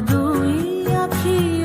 দুই আখি।